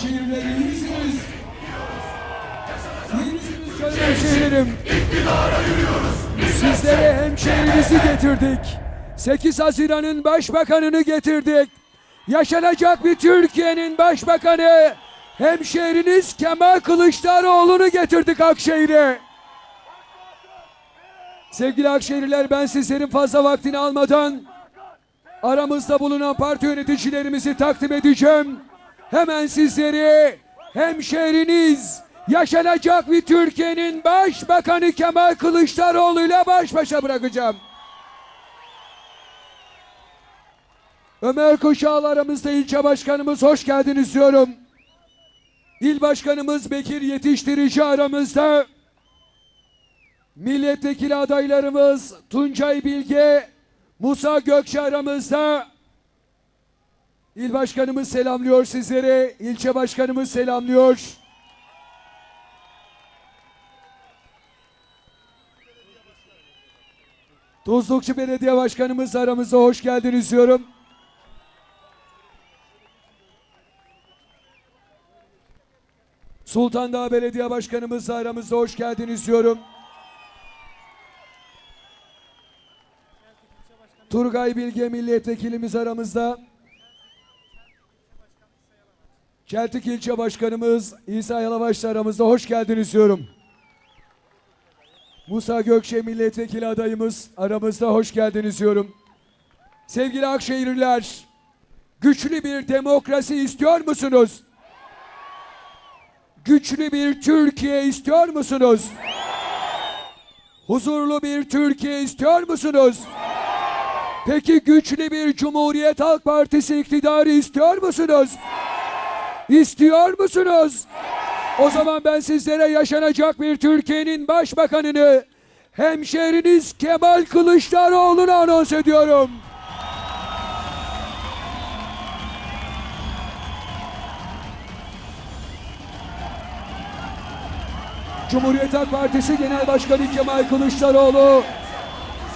Akşehirler iyi misiniz? İyi misiniz şöyle hemşehrilerim? Sizlere hemşehrinizi getirdik. 8 Haziran'ın başbakanını getirdik. Yaşanacak bir Türkiye'nin başbakanı hemşehriniz Kemal Kılıçdaroğlu'nu getirdik Akşehir'e. Sevgili Akşehirliler ben sizlerin fazla vaktini almadan aramızda bulunan parti yöneticilerimizi takdim edeceğim. Hemen sizleri hemşehriniz yaşanacak bir Türkiye'nin başbakanı Kemal Kılıçdaroğlu ile baş başa bırakacağım. Ömer Koşal aramızda ilçe başkanımız hoş geldiniz diyorum. İl başkanımız Bekir Yetiştirici aramızda. Milletvekili adaylarımız Tuncay Bilge, Musa Gökçe aramızda. İl başkanımız selamlıyor sizlere. İlçe başkanımız selamlıyor. Tuzlukçu Belediye Başkanımız aramızda hoş geldiniz diyorum. Sultan Belediye Başkanımız da aramızda hoş geldiniz diyorum. Turgay Bilge milletvekilimiz aramızda. Çeltik ilçe başkanımız İsa Yalavaş da aramızda hoş geldiniz diyorum. Musa Gökçe milletvekili adayımız aramızda hoş geldiniz diyorum. Sevgili Akşehirliler, güçlü bir demokrasi istiyor musunuz? Güçlü bir Türkiye istiyor musunuz? Huzurlu bir Türkiye istiyor musunuz? Peki güçlü bir Cumhuriyet Halk Partisi iktidarı istiyor musunuz? İstiyor musunuz? O zaman ben sizlere yaşanacak bir Türkiye'nin başbakanını hemşehriniz Kemal Kılıçdaroğlu'nu anons ediyorum. Cumhuriyet Halk Partisi Genel Başkanı Kemal Kılıçdaroğlu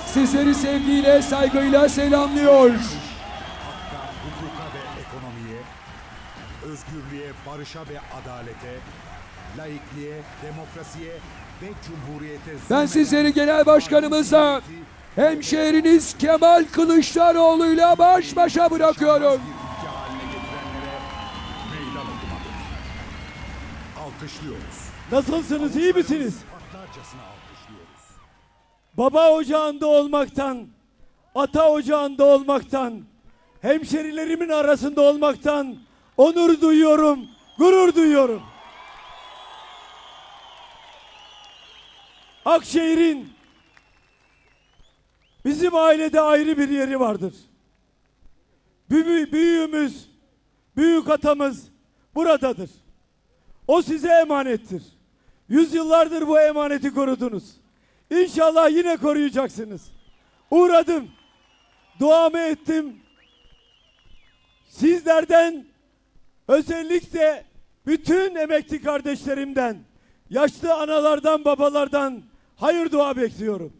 sizleri sevgiyle, saygıyla selamlıyor. Özgürlüğe, barışa ve adalete, laikliğe, demokrasiye ve cumhuriyete Ben sizleri genel başkanımıza hemşehriniz Kemal Kılıçdaroğlu'yla baş başa bırakıyorum. Alkışlıyoruz. Nasılsınız, iyi misiniz? Baba ocağında olmaktan, ata ocağında olmaktan, hemşerilerimin arasında olmaktan onur duyuyorum, gurur duyuyorum. Akşehir'in bizim ailede ayrı bir yeri vardır. Büyü- büyüğümüz, büyük atamız buradadır. O size emanettir. Yüzyıllardır bu emaneti korudunuz. İnşallah yine koruyacaksınız. Uğradım. Duamı ettim. Sizlerden özellikle bütün emekli kardeşlerimden, yaşlı analardan, babalardan hayır dua bekliyorum.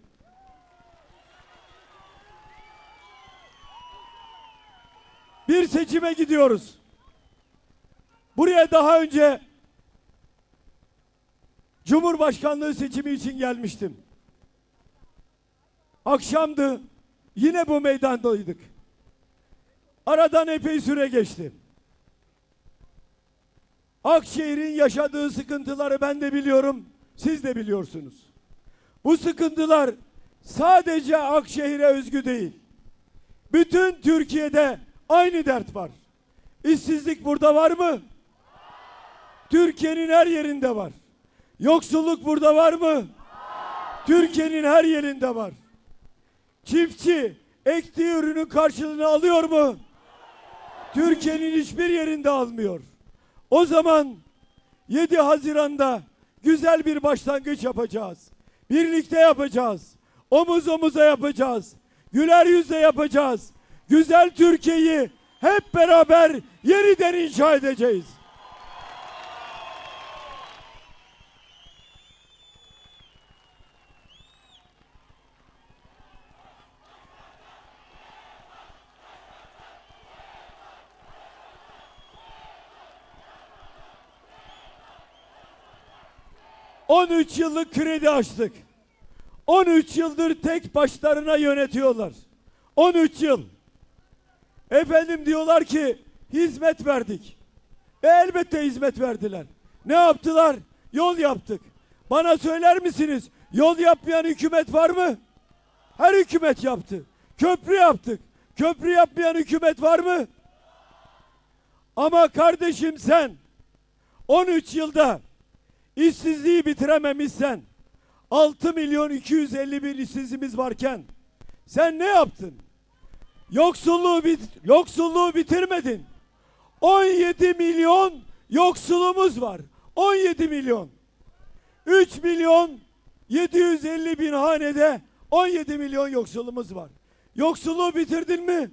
Bir seçime gidiyoruz. Buraya daha önce Cumhurbaşkanlığı seçimi için gelmiştim. Akşamdı. Yine bu meydandaydık. Aradan epey süre geçti. Akşehir'in yaşadığı sıkıntıları ben de biliyorum. Siz de biliyorsunuz. Bu sıkıntılar sadece Akşehir'e özgü değil. Bütün Türkiye'de aynı dert var. İşsizlik burada var mı? Türkiye'nin her yerinde var. Yoksulluk burada var mı? Türkiye'nin her yerinde var. Çiftçi ektiği ürünün karşılığını alıyor mu? Türkiye'nin hiçbir yerinde almıyor. O zaman 7 Haziran'da güzel bir başlangıç yapacağız. Birlikte yapacağız. Omuz omuza yapacağız. Güler yüzle yapacağız. Güzel Türkiye'yi hep beraber yeniden inşa edeceğiz. 13 yıllık kredi açtık. 13 yıldır tek başlarına yönetiyorlar. 13 yıl. Efendim diyorlar ki hizmet verdik. E elbette hizmet verdiler. Ne yaptılar? Yol yaptık. Bana söyler misiniz? Yol yapmayan hükümet var mı? Her hükümet yaptı. Köprü yaptık. Köprü yapmayan hükümet var mı? Ama kardeşim sen 13 yılda işsizliği bitirememişsen 6 milyon 250 bin işsizimiz varken sen ne yaptın? Yoksulluğu bit yoksulluğu bitirmedin. 17 milyon yoksulumuz var. 17 milyon. 3 milyon 750 bin hanede 17 milyon yoksulumuz var. Yoksulluğu bitirdin mi?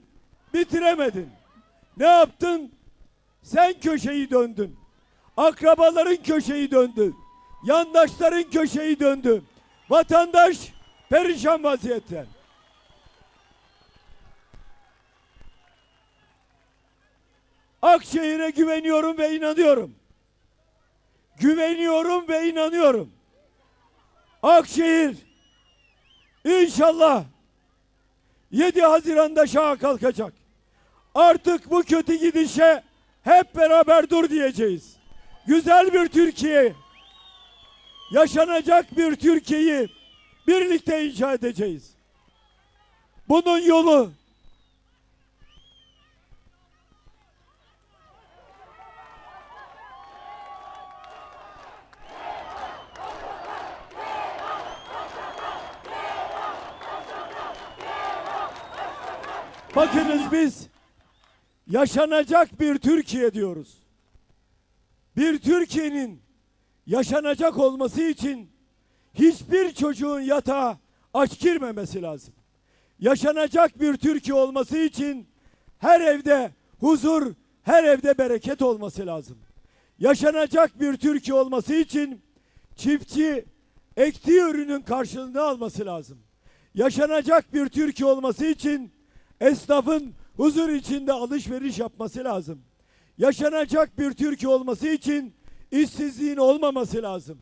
Bitiremedin. Ne yaptın? Sen köşeyi döndün. Akrabaların köşeyi döndü. Yandaşların köşeyi döndü. Vatandaş perişan vaziyette. Akşehir'e güveniyorum ve inanıyorum. Güveniyorum ve inanıyorum. Akşehir inşallah 7 Haziran'da şaha kalkacak. Artık bu kötü gidişe hep beraber dur diyeceğiz. Güzel bir Türkiye, yaşanacak bir Türkiye'yi birlikte inşa edeceğiz. Bunun yolu Bakınız biz yaşanacak bir Türkiye diyoruz. Bir Türkiye'nin yaşanacak olması için hiçbir çocuğun yatağa aç girmemesi lazım. Yaşanacak bir Türkiye olması için her evde huzur, her evde bereket olması lazım. Yaşanacak bir Türkiye olması için çiftçi ektiği ürünün karşılığını alması lazım. Yaşanacak bir Türkiye olması için esnafın huzur içinde alışveriş yapması lazım. Yaşanacak bir Türkiye olması için işsizliğin olmaması lazım.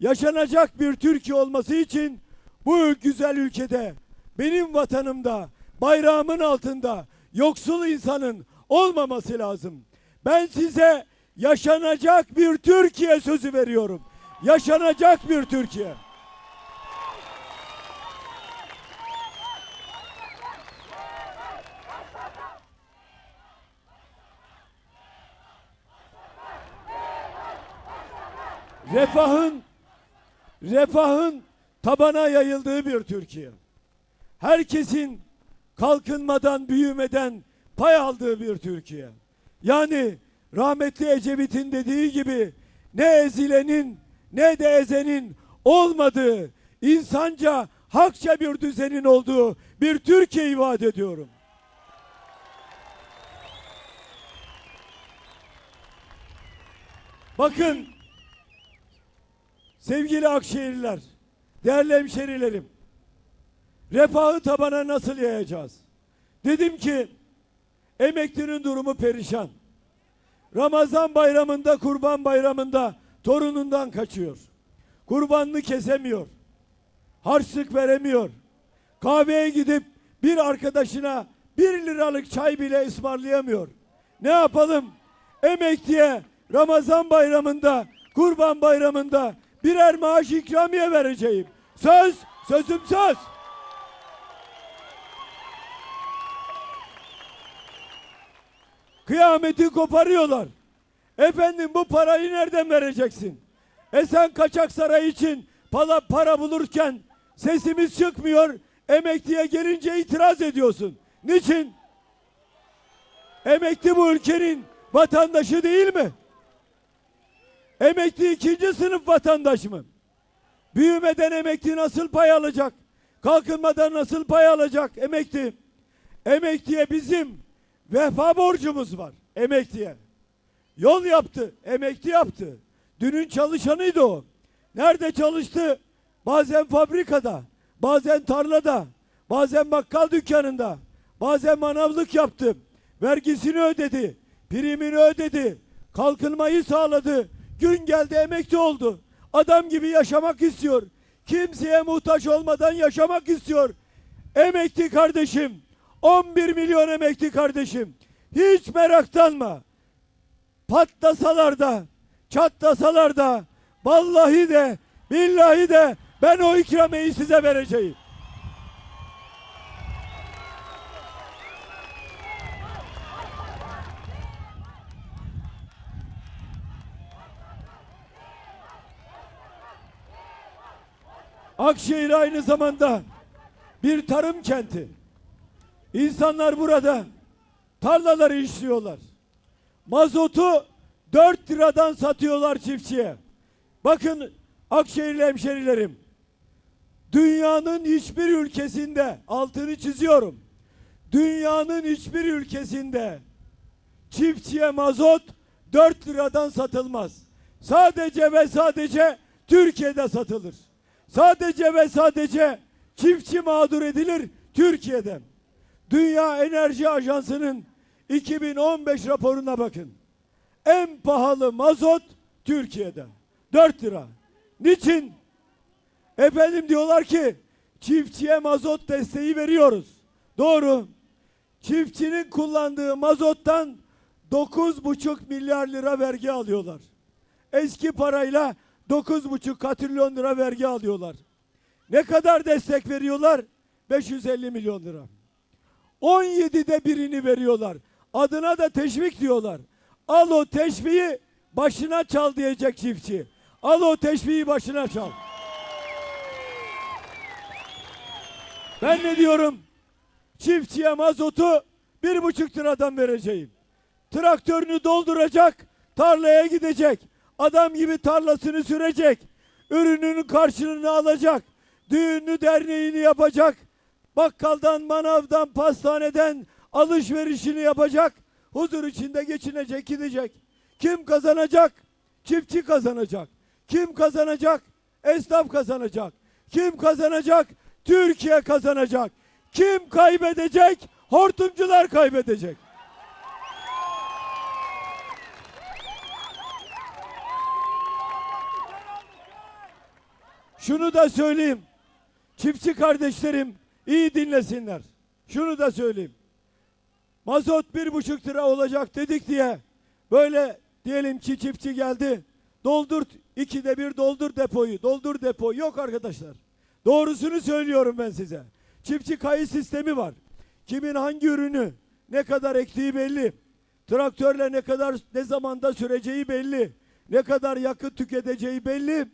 Yaşanacak bir Türkiye olması için bu güzel ülkede, benim vatanımda, bayrağımın altında yoksul insanın olmaması lazım. Ben size yaşanacak bir Türkiye sözü veriyorum. Yaşanacak bir Türkiye. Refahın refahın tabana yayıldığı bir Türkiye. Herkesin kalkınmadan, büyümeden pay aldığı bir Türkiye. Yani rahmetli Ecevit'in dediği gibi ne ezilenin ne de ezenin olmadığı, insanca hakça bir düzenin olduğu bir Türkiye vaat ediyorum. Bakın Sevgili Akşehirliler, değerli hemşerilerim, refahı tabana nasıl yayacağız? Dedim ki, emeklinin durumu perişan. Ramazan bayramında, kurban bayramında torunundan kaçıyor. Kurbanını kesemiyor. Harçlık veremiyor. Kahveye gidip bir arkadaşına bir liralık çay bile ısmarlayamıyor. Ne yapalım? Emekliye Ramazan bayramında, kurban bayramında birer maaş ikramiye vereceğim. Söz, sözüm söz. Kıyameti koparıyorlar. Efendim bu parayı nereden vereceksin? E sen kaçak saray için para, para bulurken sesimiz çıkmıyor. Emekliye gelince itiraz ediyorsun. Niçin? Emekli bu ülkenin vatandaşı değil mi? Emekli ikinci sınıf vatandaş mı? Büyümeden emekli nasıl pay alacak? Kalkınmadan nasıl pay alacak emekli? Emekliye bizim vefa borcumuz var emekliye. Yol yaptı, emekli yaptı. Dünün çalışanıydı o. Nerede çalıştı? Bazen fabrikada, bazen tarlada, bazen bakkal dükkanında, bazen manavlık yaptı. Vergisini ödedi, primini ödedi, kalkınmayı sağladı. Gün geldi emekli oldu. Adam gibi yaşamak istiyor. Kimseye muhtaç olmadan yaşamak istiyor. Emekli kardeşim, 11 milyon emekli kardeşim. Hiç meraklanma. Patlasalar da, çatlasalar da, vallahi de, billahi de ben o ikrameyi size vereceğim. Akşehir aynı zamanda bir tarım kenti. İnsanlar burada tarlaları işliyorlar. Mazotu 4 liradan satıyorlar çiftçiye. Bakın Akşehirli hemşerilerim. Dünyanın hiçbir ülkesinde altını çiziyorum. Dünyanın hiçbir ülkesinde çiftçiye mazot 4 liradan satılmaz. Sadece ve sadece Türkiye'de satılır. Sadece ve sadece çiftçi mağdur edilir Türkiye'de. Dünya Enerji Ajansı'nın 2015 raporuna bakın. En pahalı mazot Türkiye'de. 4 lira. Niçin? Efendim diyorlar ki çiftçiye mazot desteği veriyoruz. Doğru. Çiftçinin kullandığı mazottan 9,5 milyar lira vergi alıyorlar. Eski parayla 9,5 katrilyon lira vergi alıyorlar. Ne kadar destek veriyorlar? 550 milyon lira. 17'de birini veriyorlar. Adına da teşvik diyorlar. Al o teşviği başına çal diyecek çiftçi. Al o teşviği başına çal. Ben ne diyorum? Çiftçiye mazotu bir buçuk liradan vereceğim. Traktörünü dolduracak, tarlaya gidecek. Adam gibi tarlasını sürecek. Ürününün karşılığını alacak. Düğününü derneğini yapacak. Bakkaldan, manavdan, pastaneden alışverişini yapacak. Huzur içinde geçinecek, gidecek. Kim kazanacak? Çiftçi kazanacak. Kim kazanacak? Esnaf kazanacak. Kim kazanacak? Türkiye kazanacak. Kim kaybedecek? Hortumcular kaybedecek. Şunu da söyleyeyim. Çiftçi kardeşlerim iyi dinlesinler. Şunu da söyleyeyim. Mazot bir buçuk lira olacak dedik diye böyle diyelim ki çiftçi geldi. Doldur ikide bir doldur depoyu. Doldur depo. Yok arkadaşlar. Doğrusunu söylüyorum ben size. Çiftçi kayıt sistemi var. Kimin hangi ürünü ne kadar ektiği belli. Traktörle ne kadar ne zamanda süreceği belli. Ne kadar yakıt tüketeceği belli.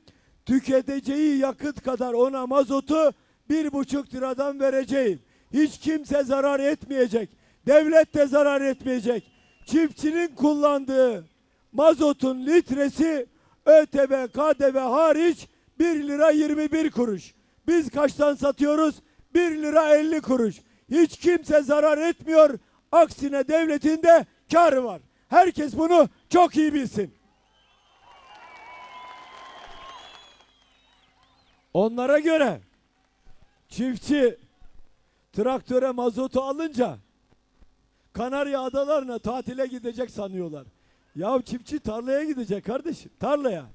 Tüketeceği yakıt kadar ona mazotu bir buçuk liradan vereceğim. Hiç kimse zarar etmeyecek. Devlet de zarar etmeyecek. Çiftçinin kullandığı mazotun litresi ÖTV, KDV hariç 1 lira 21 kuruş. Biz kaçtan satıyoruz? 1 lira 50 kuruş. Hiç kimse zarar etmiyor. Aksine devletin de karı var. Herkes bunu çok iyi bilsin. Onlara göre çiftçi traktöre mazotu alınca Kanarya adalarına tatile gidecek sanıyorlar. Ya çiftçi tarlaya gidecek kardeşim tarlaya.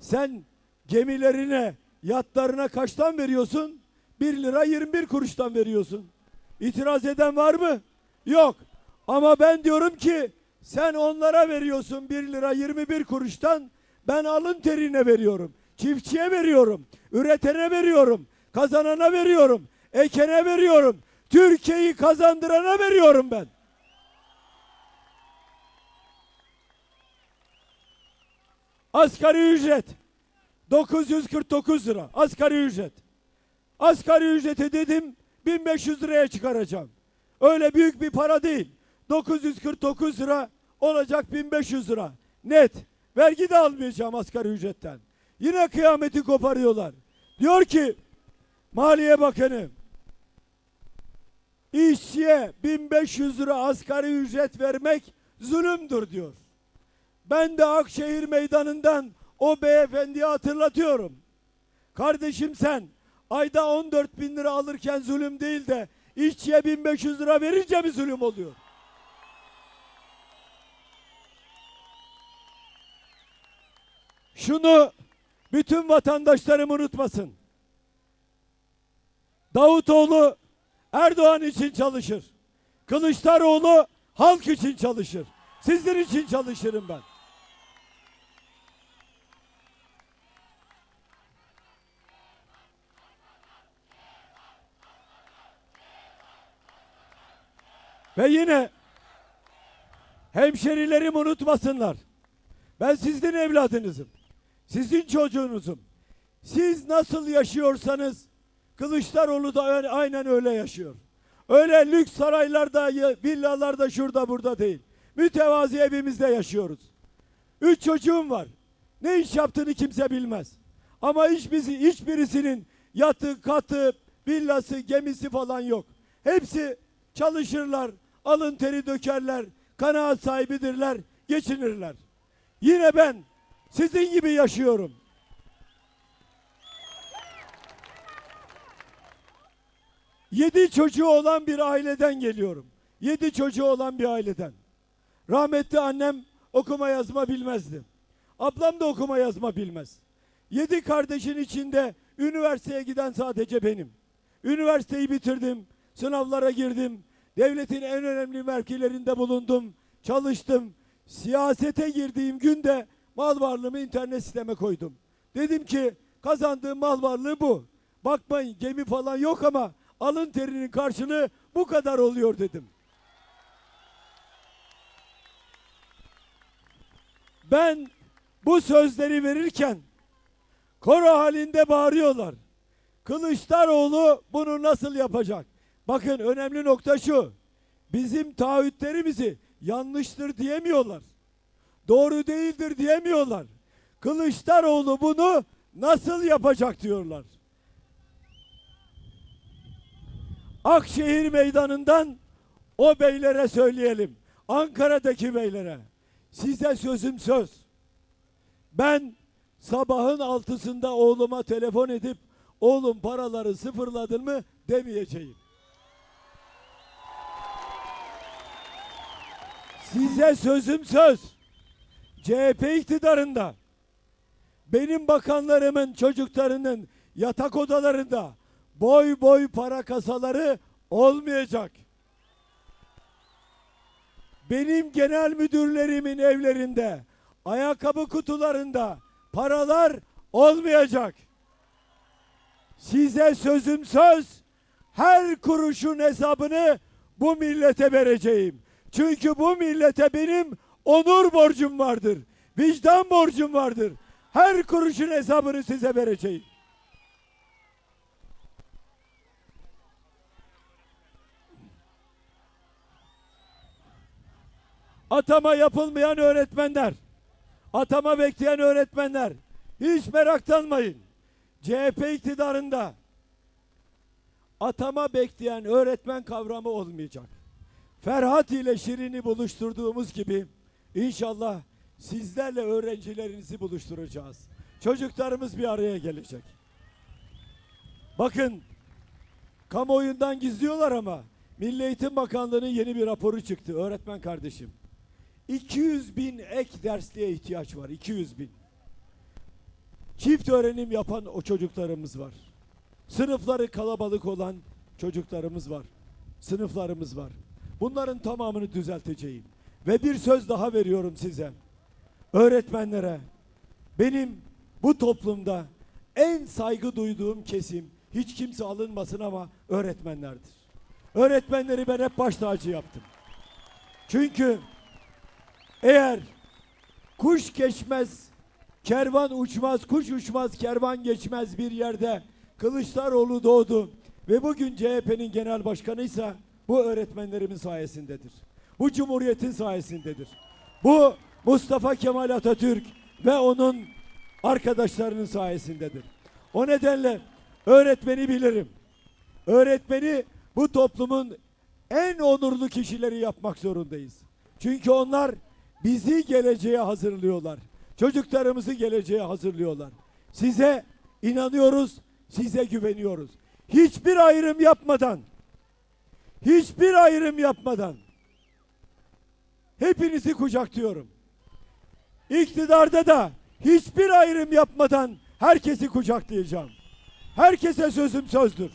Sen gemilerine yatlarına kaçtan veriyorsun? 1 lira 21 kuruştan veriyorsun. İtiraz eden var mı? Yok. Ama ben diyorum ki sen onlara veriyorsun 1 lira 21 kuruştan ben alın terine veriyorum. Çiftçiye veriyorum. Üretene veriyorum. Kazanana veriyorum. Ekene veriyorum. Türkiye'yi kazandırana veriyorum ben. Asgari ücret 949 lira. Asgari ücret. Asgari ücreti dedim 1500 liraya çıkaracağım. Öyle büyük bir para değil. 949 lira olacak 1500 lira. Net. Vergi de almayacağım asgari ücretten. Yine kıyameti koparıyorlar. Diyor ki Maliye Bakanı işçiye 1500 lira asgari ücret vermek zulümdür diyor. Ben de Akşehir meydanından o beyefendiye hatırlatıyorum. Kardeşim sen ayda 14 bin lira alırken zulüm değil de işçiye 1500 lira verince mi zulüm oluyor? Şunu bütün vatandaşlarım unutmasın. Davutoğlu Erdoğan için çalışır. Kılıçdaroğlu halk için çalışır. Sizler için çalışırım ben. Ve yine hemşerilerim unutmasınlar. Ben sizin evladınızım. Sizin çocuğunuzum. Siz nasıl yaşıyorsanız Kılıçdaroğlu da aynen öyle yaşıyor. Öyle lüks saraylarda, villalarda şurada burada değil. Mütevazi evimizde yaşıyoruz. Üç çocuğum var. Ne iş yaptığını kimse bilmez. Ama hiç bizi, hiçbirisinin yatı, katı, villası, gemisi falan yok. Hepsi çalışırlar, alın teri dökerler, kanaat sahibidirler, geçinirler. Yine ben sizin gibi yaşıyorum. Yedi çocuğu olan bir aileden geliyorum. Yedi çocuğu olan bir aileden. Rahmetli annem okuma yazma bilmezdi. Ablam da okuma yazma bilmez. Yedi kardeşin içinde üniversiteye giden sadece benim. Üniversiteyi bitirdim, sınavlara girdim, devletin en önemli mevkilerinde bulundum, çalıştım. Siyasete girdiğim günde mal varlığımı internet siteme koydum. Dedim ki kazandığım mal varlığı bu. Bakmayın gemi falan yok ama alın terinin karşılığı bu kadar oluyor dedim. Ben bu sözleri verirken koro halinde bağırıyorlar. Kılıçdaroğlu bunu nasıl yapacak? Bakın önemli nokta şu. Bizim taahhütlerimizi yanlıştır diyemiyorlar. Doğru değildir diyemiyorlar. Kılıçdaroğlu bunu nasıl yapacak diyorlar. Akşehir meydanından o beylere söyleyelim. Ankara'daki beylere. Size sözüm söz. Ben sabahın altısında oğluma telefon edip oğlum paraları sıfırladın mı demeyeceğim. Size sözüm söz. CHP iktidarında benim bakanlarımın çocuklarının yatak odalarında boy boy para kasaları olmayacak. Benim genel müdürlerimin evlerinde ayakkabı kutularında paralar olmayacak. Size sözüm söz her kuruşun hesabını bu millete vereceğim. Çünkü bu millete benim onur borcum vardır. Vicdan borcum vardır. Her kuruşun hesabını size vereceğim. Atama yapılmayan öğretmenler, atama bekleyen öğretmenler, hiç meraklanmayın. CHP iktidarında atama bekleyen öğretmen kavramı olmayacak. Ferhat ile Şirin'i buluşturduğumuz gibi inşallah sizlerle öğrencilerinizi buluşturacağız. Çocuklarımız bir araya gelecek. Bakın kamuoyundan gizliyorlar ama Milli Eğitim Bakanlığı'nın yeni bir raporu çıktı öğretmen kardeşim. 200 bin ek dersliğe ihtiyaç var. 200 bin. Çift öğrenim yapan o çocuklarımız var. Sınıfları kalabalık olan çocuklarımız var. Sınıflarımız var. Bunların tamamını düzelteceğim. Ve bir söz daha veriyorum size. Öğretmenlere benim bu toplumda en saygı duyduğum kesim hiç kimse alınmasın ama öğretmenlerdir. Öğretmenleri ben hep baş tacı yaptım. Çünkü eğer kuş geçmez, kervan uçmaz, kuş uçmaz, kervan geçmez bir yerde Kılıçdaroğlu doğdu ve bugün CHP'nin genel başkanıysa bu öğretmenlerimin sayesindedir. Bu cumhuriyetin sayesindedir. Bu Mustafa Kemal Atatürk ve onun arkadaşlarının sayesindedir. O nedenle öğretmeni bilirim. Öğretmeni bu toplumun en onurlu kişileri yapmak zorundayız. Çünkü onlar bizi geleceğe hazırlıyorlar. Çocuklarımızı geleceğe hazırlıyorlar. Size inanıyoruz, size güveniyoruz. Hiçbir ayrım yapmadan, hiçbir ayrım yapmadan hepinizi kucaklıyorum. İktidarda da hiçbir ayrım yapmadan herkesi kucaklayacağım. Herkese sözüm sözdür.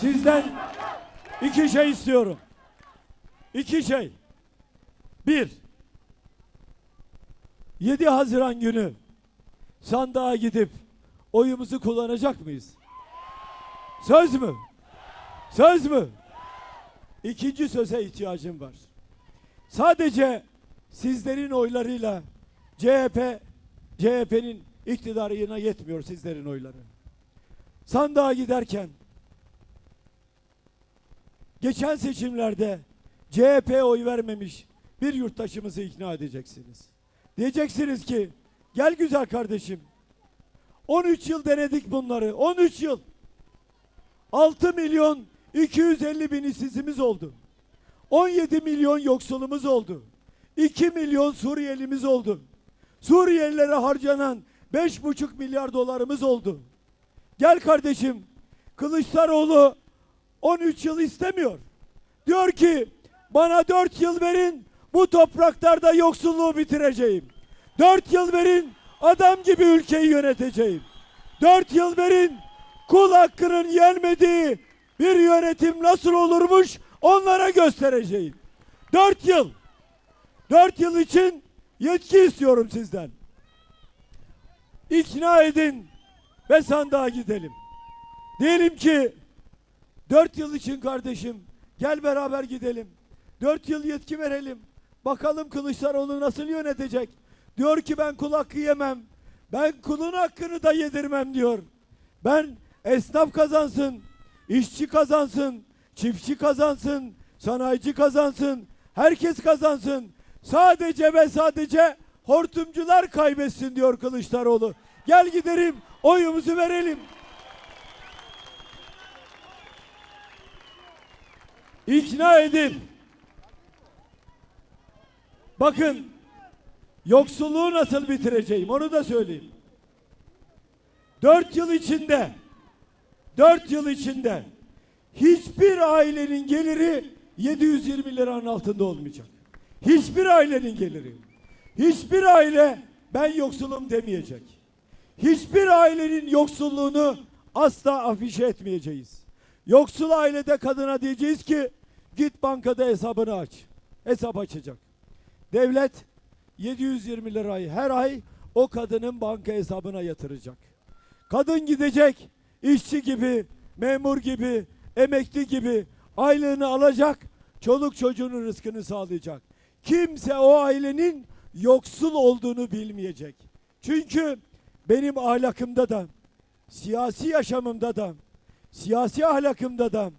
Sizden iki şey istiyorum. İki şey. Bir, 7 Haziran günü sandığa gidip oyumuzu kullanacak mıyız? Söz mü? Söz mü? İkinci söze ihtiyacım var. Sadece sizlerin oylarıyla CHP CHP'nin iktidarına yetmiyor sizlerin oyları. Sandığa giderken geçen seçimlerde CHP oy vermemiş bir yurttaşımızı ikna edeceksiniz. Diyeceksiniz ki gel güzel kardeşim 13 yıl denedik bunları 13 yıl 6 milyon 250 bin işsizimiz oldu. 17 milyon yoksulumuz oldu. 2 milyon Suriyelimiz oldu. Suriyelilere harcanan 5,5 milyar dolarımız oldu. Gel kardeşim Kılıçdaroğlu 13 yıl istemiyor. Diyor ki bana 4 yıl verin bu topraklarda yoksulluğu bitireceğim. 4 yıl verin adam gibi ülkeyi yöneteceğim. 4 yıl verin kul hakkının yenmediği bir yönetim nasıl olurmuş onlara göstereceğim. 4 yıl. 4 yıl için yetki istiyorum sizden. İkna edin ve sandığa gidelim. Diyelim ki 4 yıl için kardeşim gel beraber gidelim. 4 yıl yetki verelim. Bakalım Kılıçdaroğlu nasıl yönetecek? Diyor ki ben kul hakkı yemem. Ben kulun hakkını da yedirmem diyor. Ben esnaf kazansın, işçi kazansın, çiftçi kazansın, sanayici kazansın, herkes kazansın. Sadece ve sadece hortumcular kaybetsin diyor Kılıçdaroğlu. Gel gidelim, oyumuzu verelim. İkna edin. Bakın yoksulluğu nasıl bitireceğim onu da söyleyeyim. Dört yıl içinde dört yıl içinde hiçbir ailenin geliri 720 liranın altında olmayacak. Hiçbir ailenin geliri. Hiçbir aile ben yoksulum demeyecek. Hiçbir ailenin yoksulluğunu asla afişe etmeyeceğiz. Yoksul ailede kadına diyeceğiz ki git bankada hesabını aç. Hesap açacak. Devlet 720 lirayı her ay o kadının banka hesabına yatıracak. Kadın gidecek işçi gibi, memur gibi, emekli gibi aylığını alacak, çoluk çocuğunun rızkını sağlayacak. Kimse o ailenin yoksul olduğunu bilmeyecek. Çünkü benim ahlakımda da, siyasi yaşamımda da, siyasi ahlakımda da,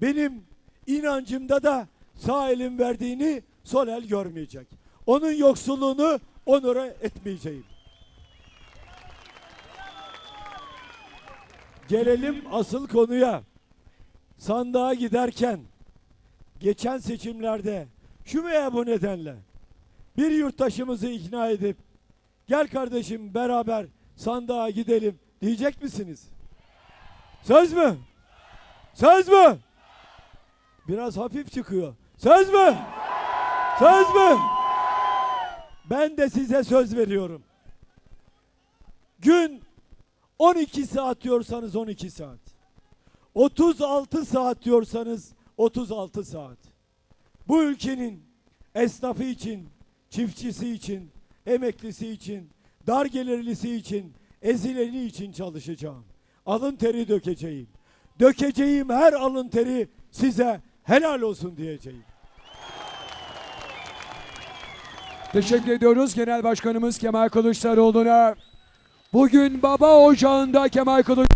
benim inancımda da sağ elin verdiğini sol el görmeyecek. Onun yoksulluğunu onura etmeyeceğim. Gelelim asıl konuya. Sandığa giderken geçen seçimlerde şu veya bu nedenle bir yurttaşımızı ikna edip gel kardeşim beraber sandığa gidelim diyecek misiniz? Söz mü? Söz mü? Biraz hafif çıkıyor. Söz mü? Söz mü? Ben de size söz veriyorum. Gün 12 saat diyorsanız 12 saat. 36 saat diyorsanız 36 saat. Bu ülkenin esnafı için, çiftçisi için, emeklisi için, dar gelirlisi için, ezileni için çalışacağım. Alın teri dökeceğim. Dökeceğim her alın teri size helal olsun diyeceğim. Teşekkür ediyoruz Genel Başkanımız Kemal Kılıçdaroğlu'na. Bugün baba ocağında Kemal Kılıç